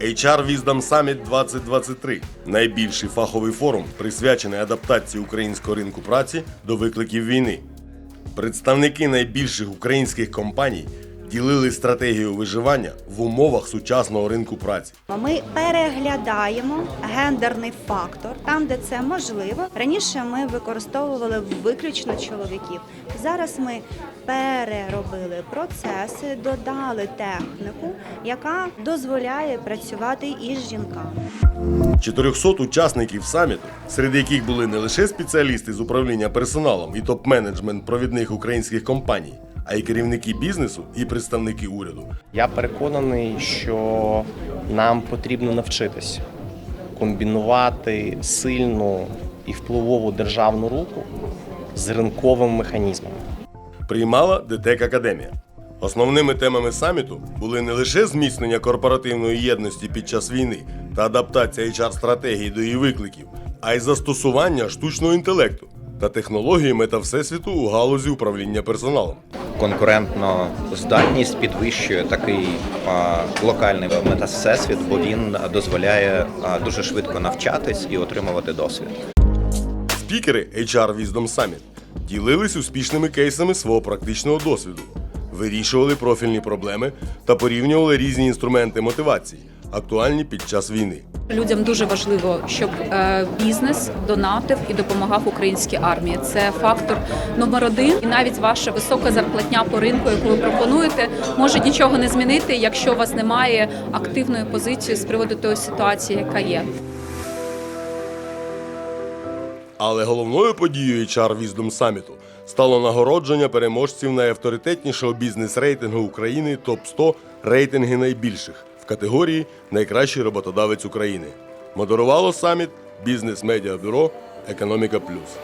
HR Wisdom Summit 2023 найбільший фаховий форум, присвячений адаптації українського ринку праці до викликів війни. Представники найбільших українських компаній ділили стратегію виживання в умовах сучасного ринку праці. Ми переглядаємо гендерний фактор там, де це можливо. Раніше ми використовували виключно чоловіків. Зараз ми переробили процеси, додали техніку, яка дозволяє працювати із жінками. 400 учасників саміту, серед яких були не лише спеціалісти з управління персоналом і топ-менеджмент провідних українських компаній, а й керівники бізнесу і представники уряду. Я переконаний, що нам потрібно навчитися комбінувати сильну і впливову державну руку з ринковими механізмами. приймала ДТЕК Академія. Основними темами саміту були не лише зміцнення корпоративної єдності під час війни та адаптація HR-стратегії до її викликів, а й застосування штучного інтелекту та технології метавсесвіту у галузі управління персоналом. Конкурентно здатність підвищує такий локальний метасесвіт, бо він дозволяє дуже швидко навчатись і отримувати досвід. Спікери HR Wisdom Summit ділились успішними кейсами свого практичного досвіду, вирішували профільні проблеми та порівнювали різні інструменти мотивації, актуальні під час війни. Людям дуже важливо, щоб е, бізнес донатив і допомагав українській армії. Це фактор номер один. І навіть ваша висока зарплатня по ринку, яку ви пропонуєте, може нічого не змінити, якщо у вас немає активної позиції з приводу тої ситуації, яка є. Але головною подією HR Wisdom Summit стало нагородження переможців найавторитетнішого бізнес-рейтингу України топ 100 рейтинги найбільших категорії Найкращий роботодавець України. Модерувало саміт Бізнес Медіа Бюро Економіка Плюс.